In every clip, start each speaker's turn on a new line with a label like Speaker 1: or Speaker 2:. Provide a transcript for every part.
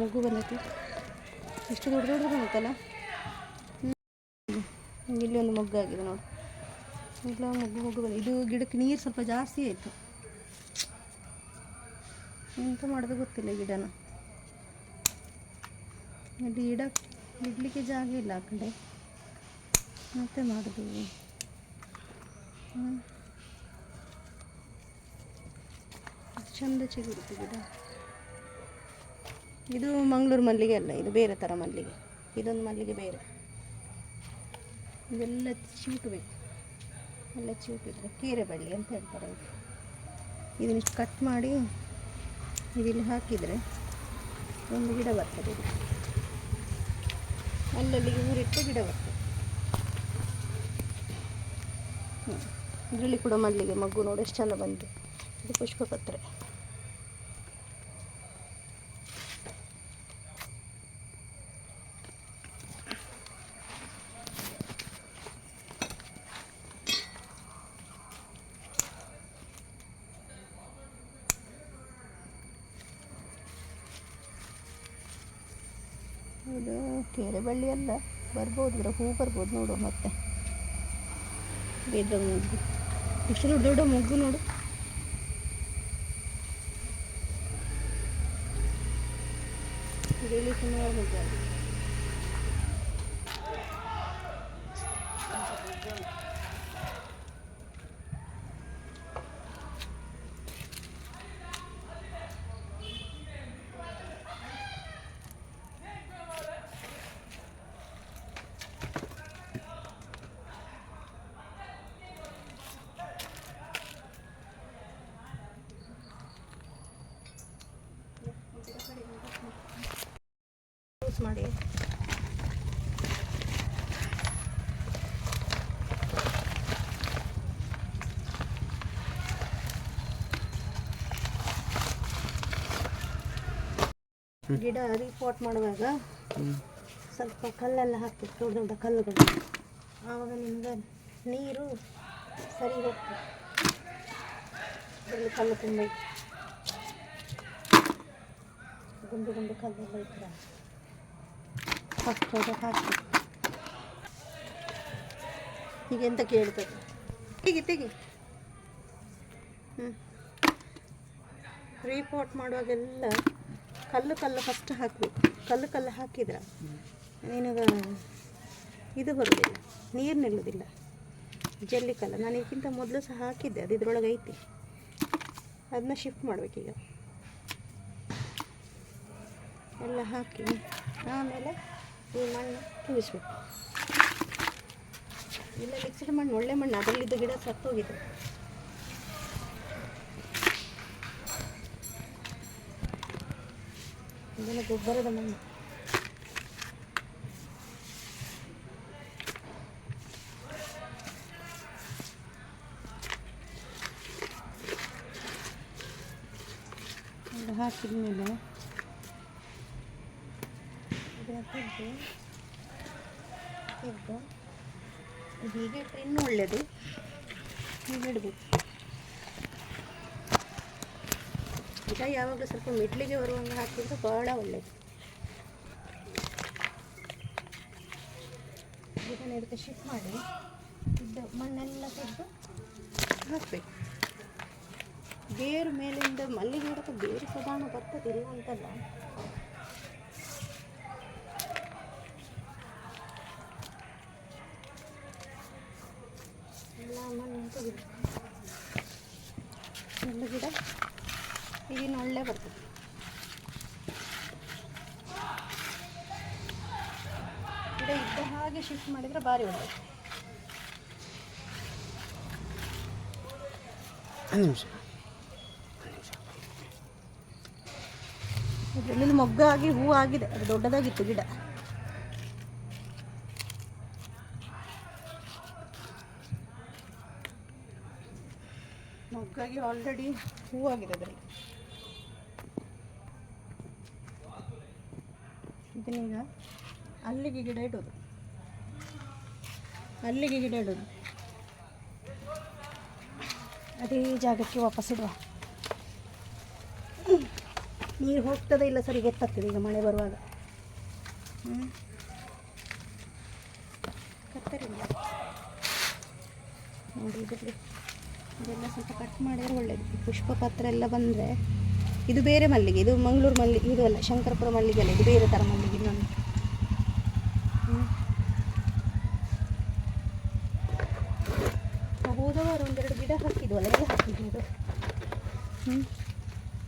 Speaker 1: ಮೊಗ್ಗು ಬಂದೈತಿ. ಎಷ್ಟು ದೊಡ್ಡ ದೊಡ್ಡದು ಬಂದೈತಲ್ಲ. ಇಲ್ಲಿ ಒಂದು ಮಗ್ಗು ಆಗಿದೆ ನೋಡಿ. ಇಲ್ಲ, ಮೊಗ್ಗು, ಮಗ್ಗು ಬಂದ ಇದು ಗಿಡಕ್ಕೆ ನೀರು ಸ್ವಲ್ಪ ಜಾಸ್ತಿ ಆಯಿತು. ಎಂತ ಮಾಡೋದು ಗೊತ್ತಿಲ್ಲ ಗಿಡನ. ಇಲ್ಲಿ ಗಿಡ ಇಡಲಿಕ್ಕೆ ಜಾಗ ಇಲ್ಲ ಆ ಕಡೆ. ಮತ್ತೆ ಮಾಡೋದು. ಚಂದ ಚಿಗುರುತ್ತೆ ಗಿಡ. ಇದು ಮಂಗಳೂರು ಮಲ್ಲಿಗೆ ಅಲ್ಲ, ಇದು ಬೇರೆ ಥರ ಮಲ್ಲಿಗೆ. ಇದೊಂದು ಮಲ್ಲಿಗೆ ಬೇರೆ. ಇದೆಲ್ಲ ಚಿವುಟಬೇಕು ಎಲ್ಲ ಚಿವುಟಿದ್ರೆ ಕೀರೆ ಬಳ್ಳಿ ಅಂತ ಹೇಳ್ತಾರೆ ಇದು ಇದನ್ನಿಷ್ಟು ಕಟ್ ಮಾಡಿ ಇದಿಲ್ಲಿ ಹಾಕಿದರೆ ಒಂದು ಗಿಡ ಬರ್ತದೆ ಇದು ಅಲ್ಲಲ್ಲಿಗೆ ಊರಿಟ್ಟು ಗಿಡ ಬರ್ತದೆ. ಇದರಲ್ಲಿ ಕೂಡ ಮಲ್ಲಿಗೆ ಮಗ್ಗು ನೋಡಿ, ಎಷ್ಟು ಚೆಂದ ಬಂತು. ಇದು ಪುಷ್ಪಪತ್ರೆ. ಇದು ಕೆರೆ ಬಳ್ಳಿ ಅಲ್ಲ ಬರ್ಬೋದು, ಇದರ ಹೂ ಬರ್ಬೋದು ನೋಡು ಮತ್ತೆ. ಇದ್ರ ಮೊಗ್ಗು. ಇಷ್ಟು ದೊಡ್ಡ ದೊಡ್ಡ ಮೊಗ್ಗು ನೋಡು. ಸುಮಾರು ಮೊಗ್ಗು ಆಗಿದೆ. ಯೂಸ್ ಮಾಡಿ. ಗಿಡ ರಿಪೋರ್ಟ್ ಮಾಡುವಾಗ ಸ್ವಲ್ಪ ಕಲ್ಲೆಲ್ಲ ಹಾಕ್ಬೇಕು, ದೊಡ್ಡ ದೊಡ್ಡ ಕಲ್ಲುಗಳು. ಆವಾಗ ನಿಮ್ಗೆ ನೀರು ಸರಿ ಹೋಗ್ತದೆ. ಕಲ್ಲು ತುಂಬ ಗುಂಡು ಗುಂಡು ಕಲ್ಲೆಲ್ಲ ಇದ್ರೆ ಫಸ್ಟ್ ಹಾಕಿ ಈಗ ಎಂತ ಕೇಳ್ತದೆ ತೆಗಿ ತೆಗಿ ಹ್ಞೂ ರೀಪೋರ್ಟ್ ಮಾಡುವಾಗೆಲ್ಲ ಕಲ್ಲು ಕಲ್ಲು ಫಸ್ಟ್ ಹಾಕಬೇಕು ಕಲ್ಲು ಕಲ್ಲು ಹಾಕಿದ್ರೆ ನಿನಗೆ ಇದು ಬರೋದಿಲ್ಲ ನೀರು ನಿಲ್ಲೋದಿಲ್ಲ ಜಲ್ಲಿ ಕಲ್ಲು ನಾನು ಇದಕ್ಕಿಂತ ಮೊದಲು ಸಹ ಹಾಕಿದ್ದೆ ಅದು ಇದ್ರೊಳಗೆ ಐತಿ ಅದನ್ನ ಶಿಫ್ಟ್ ಮಾಡಬೇಕೀಗ ಎಲ್ಲ ಹಾಕಿ ಆಮೇಲೆ ಮಣ್ಣು ತುಂಬಿಸ್ಬೇಕು ಇಲ್ಲ, ಮಿಕ್ಸಿಡ್ ಮಣ್ಣು, ಒಳ್ಳೆ ಮಣ್ಣು, ಅದರಲ್ಲಿದ್ದ ಗಿಡ ಸತ್ತೋಗಿದೆ. ಇದೆಲ್ಲ ಗೊಬ್ಬರದ ಮಣ್ಣು. ಹಾಕಿದ ಮೇಲೆ ಇದನ್ನ ತೆಗೆದು ತೆಗೆದು ಇದು ಹೀಗೆ ಇಟ್ಟರೆ ಇನ್ನೂ ಒಳ್ಳೆಯದು ಹೀಗೆ ಇಡಬೇಕು. ಗಿಡ ಯಾವಾಗಲೂ ಸ್ವಲ್ಪ ಮಿಡ್ಲಿಗೆ ಬರುವಂಗೆ ಹಾಕಿದ್ರೆ ಭಾಳ ಒಳ್ಳೆಯದು ಗಿಡ ಇದಕ್ಕೆ ಶಿಫ್ಟ್ ಮಾಡಿ ಇದ್ದ ಮಣ್ಣೆಲ್ಲ ತೆಗೆದು ಹಾಕಬೇಕು. ಬೇರು ಮೇಲಿಂದ ಮಲ್ಲಿಗೆ ಗಿಡಕ್ಕೆ ಬೇರು ಸಾಧಾರಣ ಬರ್ತದೆ ಇಲ್ಲ ಅಂತಲ್ಲ ಎಲ್ಲ ಮಣ್ಣು ಗಿಡ ಈಗಿನ ಒಳ್ಳೆ ಬರ್ತದೆ. ಗಿಡ ಇದ್ದ ಹಾಗೆ ಶಿಫ್ಟ್ ಮಾಡಿದರೆ ಭಾರಿ ಒಳ್ಳೆ
Speaker 2: ಒಂದು ನಿಮಿಷ.
Speaker 1: ಇದರಲ್ಲಿ ಮೊಗ್ಗಾಗಿ ಹೂ ಆಗಿದೆ. ಅದು ದೊಡ್ಡದಾಗಿತ್ತು ಗಿಡ. ಮೊಗ್ಗಾಗಿ ಆಲ್ರೆಡಿ ಹೂವಾಗಿದೆ ಅದರಲ್ಲಿ. ಇದನ್ನೀಗ ಅಲ್ಲಿಗೆ ಗಿಡ ಇಡೋದು. ಅಲ್ಲಿಗೆ ಗಿಡ ಇಡೋದು. ಅದೇ ಜಾಗಕ್ಕೆ ವಾಪಸ್ ಇಡುವ. ನೀರು ಹೋಗ್ತದೆ ಇಲ್ಲ ಸರಿ? ಗೊತ್ತಾಗ್ತದೆ ಈಗ ಮಳೆ ಬರುವಾಗ. ಹ್ಞೂ ಕತ್ತರಿ ನೋಡಿ ಇದೆಲ್ಲ ಸ್ವಲ್ಪ ಕಟ್ ಮಾಡಿದ್ರೆ ಒಳ್ಳೆಯದು ಪುಷ್ಪ ಪತ್ರ ಎಲ್ಲ ಬಂದರೆ ಇದು ಬೇರೆ ಮಲ್ಲಿಗೆ ಇದು ಮಂಗಳೂರು ಮಲ್ಲಿಗೆ ಇದು ಅಲ್ಲ ಶಂಕರಪುರ ಮಲ್ಲಿಗೆ ಅಲ್ಲ ಇದು ಬೇರೆ ಥರ ಮಲ್ಲಿಗೆ ಇನ್ನೊಂದು. ಹೋದವರು ಹೋದ ಒಂದೆರಡು ಗಿಡ ಹಾಕಿದ್ವಲ್ಲ ಎಲ್ಲ ಹಾಕಿದ್ದು ಹ್ಞೂ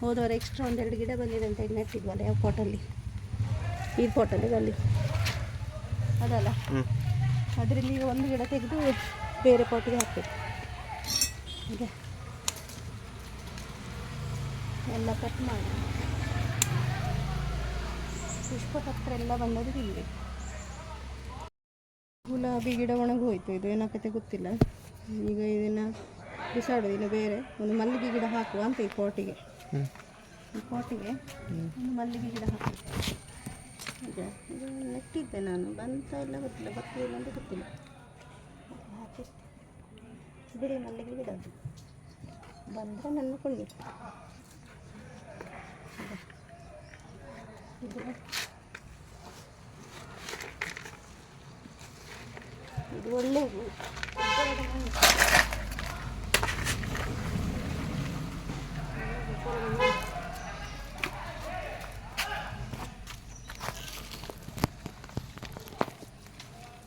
Speaker 1: ಹೋದವರು ಎಕ್ಸ್ಟ್ರಾ ಒಂದೆರಡು ಗಿಡ ಬಂದಿದೆ ಅಂತ ಹೇಳಿ ನೆಟ್ಟಿದ್ವಲ್ಲ ಯಾವ ಪಾಟಲ್ಲಿ ಈ ಪಾಟಲ್ಲಿ ಅಲ್ಲಿ ಅದಲ್ಲ?
Speaker 2: ಹ್ಞೂ
Speaker 1: ಅದರಲ್ಲಿ ಈಗ ಒಂದು ಗಿಡ ತೆಗೆದು ಬೇರೆ ಪಾಟಿಗೆ ಹಾಕ್ಬೇಕು. ಈಗ ಎಲ್ಲ ಕಟ್ ಮಾಡಿ. ಪುಷ್ಪ ಪತ್ರ ಎಲ್ಲ ಬಂದದ್ದು ಇಲ್ಲಿ ಗುಲಾಬಿ ಗಿಡ ಒಣಗೋಯ್ತು ಇದು ಏನಾಕತೆ ಗೊತ್ತಿಲ್ಲ. ಈಗ ಇದನ್ನು ಬಿಸಾಡೋದು. ಇಲ್ಲ ಬೇರೆ ಒಂದು ಮಲ್ಲಿಗೆ ಗಿಡ ಹಾಕುವ ಅಂತ ಈ ಪಾಟಿಗೆ. ಈ ಪಾಟಿಗೆ ಒಂದು ಮಲ್ಲಿಗೆ ಗಿಡ ಹಾಕುವ. ಈಗ ಇದು ನೆಟ್ಟಿದ್ದೆ ನಾನು. ಬಂತ ಎಲ್ಲ ಗೊತ್ತಿಲ್ಲ. ಬರ್ತಿಲ್ಲ ಅಂತ ಗೊತ್ತಿಲ್ಲ. ಬಿಡಿ ಮಲ್ಲಿಗೆ ಗಿಡ ಅದು ಬಂದರೆ ನನ್ನ ಕೊಳ್ಳಿ ಇದು ಇದು ಒಳ್ಳೆ ಹೂ ಗೊಬ್ಬರದ ಮಣ್ಣು. ಗೊಬ್ಬರದ ಮಣ್ಣು.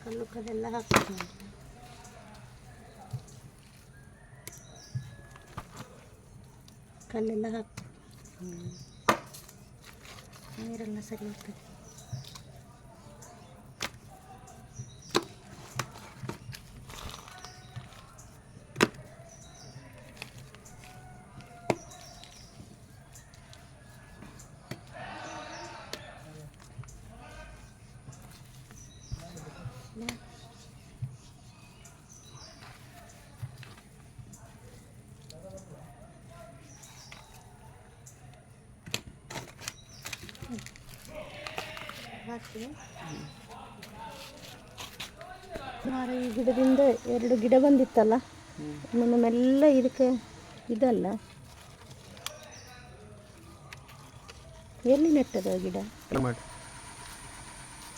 Speaker 1: ಕಲ್ಲು ಕಲ್ಲೆಲ್ಲ ಹಾಕ್ಬೇಕು ನೋಡಿ. ಕಲ್ಲೆಲ್ಲ ಹಾಕ್ಬೇಕು ನೀರೆಲ್ಲ ಸುಮಾರು ಈ ಗಿಡದಿಂದ ಎರಡು ಗಿಡ ಬಂದಿತ್ತಲ್ಲ? ಮೆಲ್ಲ ಇದಕ್ಕೆ ಇದಲ್ಲ. ಎಲ್ಲಿ ನೆಟ್ಟದ ಗಿಡ?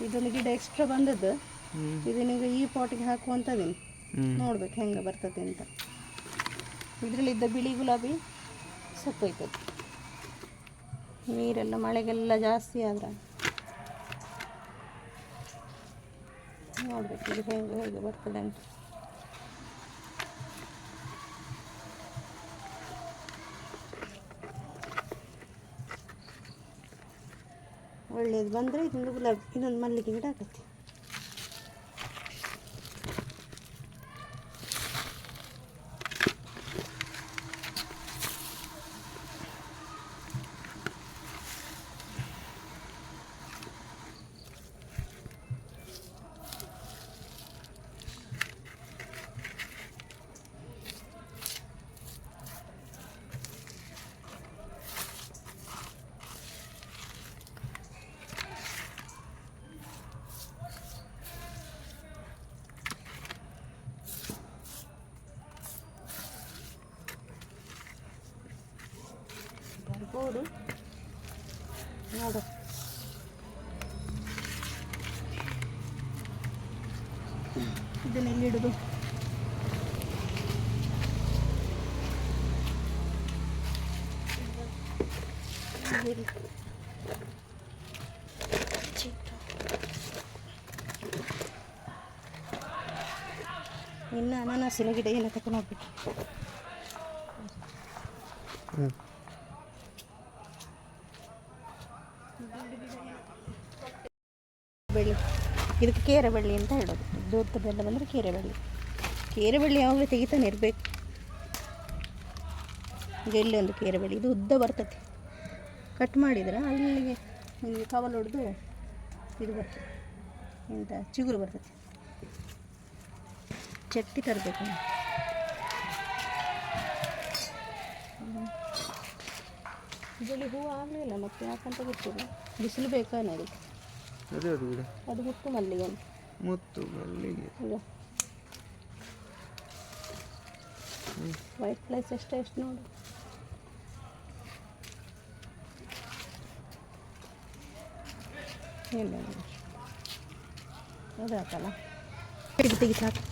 Speaker 1: ಇದೊಂದು ಗಿಡ ಎಕ್ಸ್ಟ್ರಾ ಬಂದದ್ದು. ಇದನ್ನೀಗ ಈ ಪಾಟಿಗೆ ಹಾಕುವಂಥದ್ದೀನಿ ನೋಡ್ಬೇಕು ಹೆಂಗೆ ಬರ್ತದೆ ಅಂತ. ಇದರಲ್ಲಿದ್ದ ಬಿಳಿ ಗುಲಾಬಿ ಸತ್ತೋಯ್ತದೆ. ನೀರೆಲ್ಲ ಮಳೆಗೆಲ್ಲ ಜಾಸ್ತಿ ಆದ್ರೆ. ನೋಡ್ಬೇಕು ಇದು ಹೆಂಗೆ ಹೇಗೆ ಬರ್ತದೆ ಅಂತ. ಒಳ್ಳೇದು ಬಂದರೆ ಇದೊಂದು ಗುಲಾಬಿ ಇನ್ನೊಂದು ಮಲ್ಲಿಗೆ ಗಿಡ ಆಗತ್ತೆ ಬರ್ಬೋದು ನೋಡು ಇದನ್ನ ಇಲ್ಲಿ. ಚಿಕ್ಕ. ಇನ್ನು ಅನಾನಸಿನ ಗಿಡ ಏನ ತಕೊಂಡು ಹೋಗ್ಬಿಟ್ಟು
Speaker 2: ಹ್ಞೂ
Speaker 1: ಬೆಳ್ಳಿ ಇದಕ್ಕೆ ಕೇರೆ ಬಳ್ಳಿ ಅಂತ ಹೇಳೋದು. ದೂರದೆಲ್ಲ ಬಂದರೆ ಕೇರೆಬಳ್ಳಿ ಕೇರೆಬಳ್ಳಿ ಕೇರೆ ಯಾವಾಗಲೂ ತೆಗಿತಾನೆ ಇರಬೇಕು? ಈಗ ಒಂದು ಕೇರೆಬಳ್ಳಿ ಇದು ಉದ್ದ ಬರ್ತದೆ. ಕಟ್ ಮಾಡಿದ್ರೆ ಅಲ್ಲಿಗೆ ನಿಮಗೆ ಕವಲು ಹೊಡೆದು ಇದು ಬರ್ತದೆ. ಎಂತ, ಚಿಗುರು ಬರ್ತದೆ. ಚಟ್ಟಿ ತರಬೇಕು ಇದರಲ್ಲಿ ಹೂವು ಆಗಲಿಲ್ಲ ಮತ್ತೆ ಯಾಕಂತ ಗೊತ್ತಿಲ್ಲ. ಬಿಸಿಲು ಬೇಕಾನೆ ಅದಕ್ಕೆ
Speaker 2: ಯಾವ್ದು ಗಿಡ
Speaker 1: ಅದು ಮುತ್ತು ಮಲ್ಲಿಗೆ.
Speaker 2: ಮುತ್ತು ಮಲ್ಲಿಗೆ.
Speaker 1: ವೈಟ್ ಪ್ಲೇಸ್ ಎಷ್ಟು ಎಷ್ಟು ನೋಡು. ಇಲ್ಲ ಅದೇ ಆತಲ್ಲ ತೆಗಿ ತೆಗಿ ಸಾಕು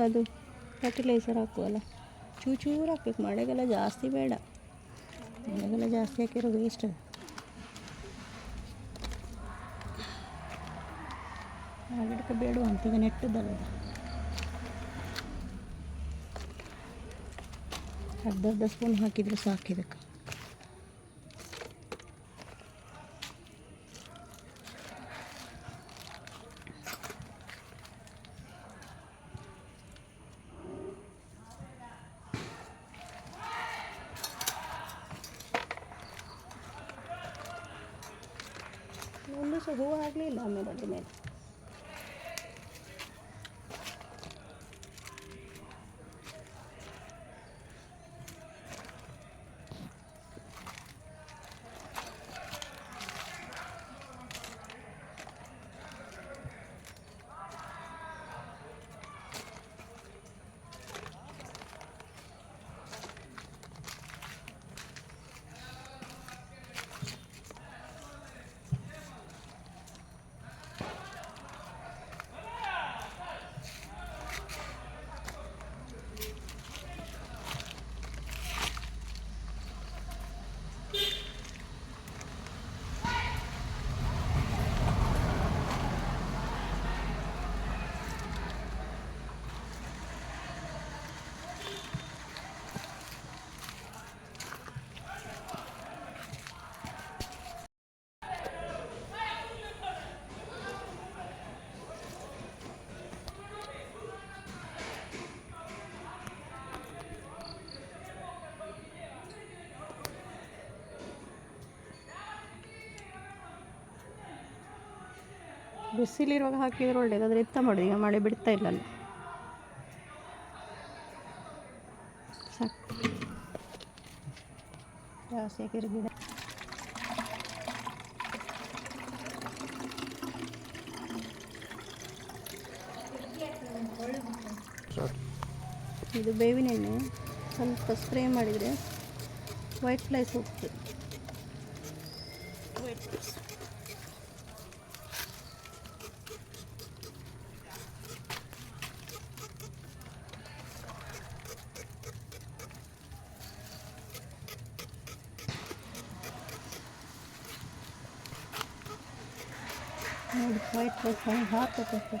Speaker 1: ಅದು ಫರ್ಟಿಲೈಸರ್ ಹಾಕುವಲ್ಲ. ಚೂಚೂರು ಹಾಕ್ಬೇಕು. ಮಳೆಗೆಲ್ಲ ಜಾಸ್ತಿ ಬೇಡ. ಮಳೆಗೆಲ್ಲ ಜಾಸ್ತಿ ಹಾಕಿರೋ ವೇಸ್ಟ್ ಆ ಗಿಡಕ್ಕೆ ಬೇಡುವ ಅಂತ ಈಗ ನೆಟ್ಟದಲ್ಲ. ಅರ್ಧ ಅರ್ಧ ಸ್ಪೂನ್ ಹಾಕಿದರೆ ಸಾಕು ಇದಕ್ಕೆ ಒಂದು ಸಹ ಹೂವು ಆಗಲಿಲ್ಲ ಬಿಸಿಲಿರುವಾಗ ಹಾಕಿದ್ರೆ ಒಳ್ಳೇದು, ಆದರೆ ಎತ್ತ ಮಾಡೋದು. ಈಗ ಮಳೆ ಬಿಡ್ತಾ ಇಲ್ಲಲ್ಲ. ಸಾಕು. ಜಾಸ್ತಿ ಇದು ಬೇವಿನ ಎಣ್ಣೆ. ಸ್ವಲ್ಪ ಸ್ಪ್ರೇ ಮಾಡಿದರೆ ವೈಟ್ ಫ್ಲೈಸ್ ಹೋಗ್ತದೆ. ವೈಟ್ ಫ್ಲೈಸ್ ನೋಡಿ ವೈಟ್ ಫ್ಲೈಸ್ ಹಾಕಬೇಕು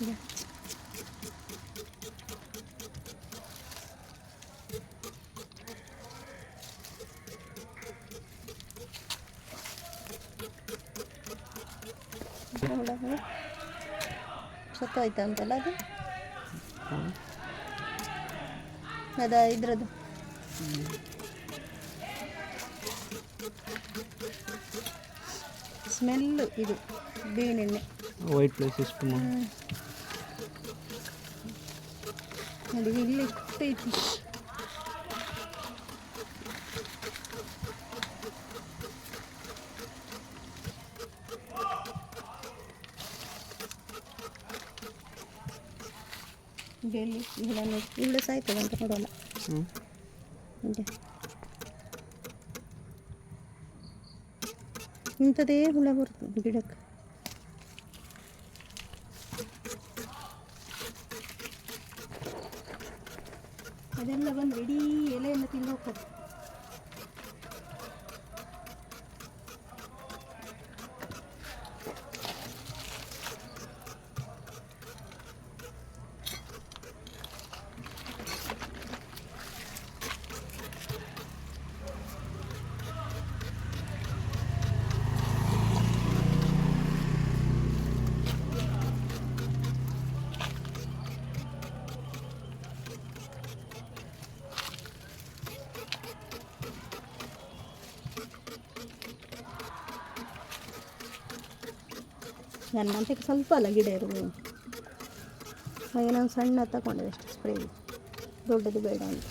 Speaker 1: Yeah. ಸತ್ತೋಯ್ತಾ ಅಂತಲ್ಲ ಅದು? ಅದ ಇದ್ರದ್ದು? ಸ್ಮೆಲ್ಲು ಇದು ಬೇವಿನ ಎಣ್ಣೆ
Speaker 2: ವೈಟ್ ಪ್ಲೇಸ್ ಇಷ್ಟು
Speaker 1: ನೋಡಿ ಇಲ್ಲಿ ಇಟ್ಟೈತಿ ಎಲ್ಲಿ ಇವಳನ್ನು ಇವಳು ಸಾಯ್ತದೆ ಅಂತ ನೋಡೋಲ್ಲ ಇಂಥದೇ ಹುಳ ಬರ್ತದೆ ಗಿಡಕ್ಕೆ. ಅದೆಲ್ಲ ಬಂದು ಇಡೀ ಎಲೆಯನ್ನು ತಿಂದು ಹೋಗ್ತದೆ. ನನ್ನ ಮಂತಕ್ಕೆ ಸ್ವಲ್ಪ ಅಲ್ಲ ಗಿಡ ಇರೋದು ನಾನು ಸಣ್ಣ ತಕೊಂಡೆ ಅಷ್ಟು ಸ್ಪ್ರೇ ದೊಡ್ಡದು ಬೇಡ ಅಂತ.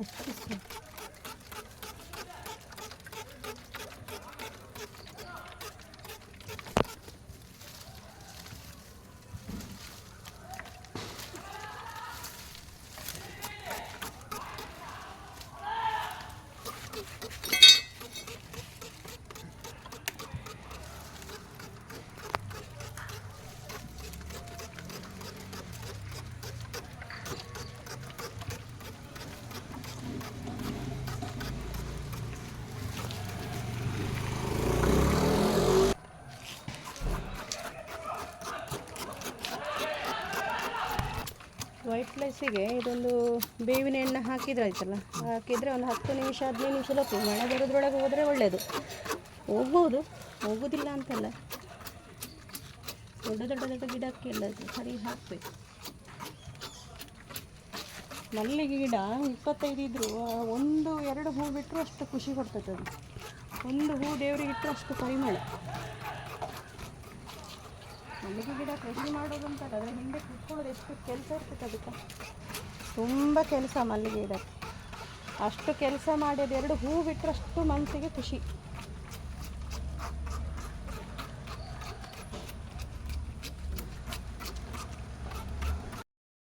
Speaker 1: ಅಷ್ಟು ಸಾಕು. ವೈಟ್ ರೈಸಿಗೆ ಇದೊಂದು ಬೇವಿನ ಎಣ್ಣೆ ಹಾಕಿದ್ರೆ ಆಯ್ತಲ್ಲ, ಹಾಕಿದರೆ ಒಂದು ಹತ್ತು ನಿಮಿಷ, ಹದಿನೈದು ನಿಮಿಷ ಲೋಪ. ಮಳೆ ಬರೋದ್ರೊಳಗೆ ಹೋದರೆ ಒಳ್ಳೆಯದು ಹೋಗ್ಬೋದು, ಹೋಗೋದಿಲ್ಲ ಅಂತಲ್ಲ. ದೊಡ್ಡ ದೊಡ್ಡ ದೊಡ್ಡ ಗಿಡಕ್ಕೆಲ್ಲ ಅದು ಸರಿ ಹಾಕಬೇಕು. ಮಲ್ಲಿಗೆ ಗಿಡ ಇಪ್ಪತ್ತೈದು ಇದ್ದರೂ ಒಂದು, ಎರಡು ಹೂ ಬಿಟ್ಟರು ಅಷ್ಟು ಖುಷಿ ಕೊಡ್ತದೆ ಅದು. ಒಂದು ಹೂ ದೇವರಿಗೆ ಇಟ್ಟರು ಅಷ್ಟು ಪರಿಮಳ. ಮಲ್ಲಿಗೆ ಗಿಡ ಕೃಷಿ ಮಾಡೋದಂತ ಅದ್ರ ಹಿಂದೆ ಕುತ್ಕೊಳ್ಳೋದು ಎಷ್ಟು ಕೆಲಸ ಇರ್ತದೆ ಅದಕ್ಕೆ. ತುಂಬ ಕೆಲಸ ಮಲ್ಲಿಗೆ ಗಿಡ ಅಷ್ಟು ಕೆಲಸ ಮಾಡಿ ಅದು ಎರಡು ಹೂ ಬಿಟ್ಟರೆ ಅಷ್ಟು ಮನಸ್ಸಿಗೆ ಖುಷಿ.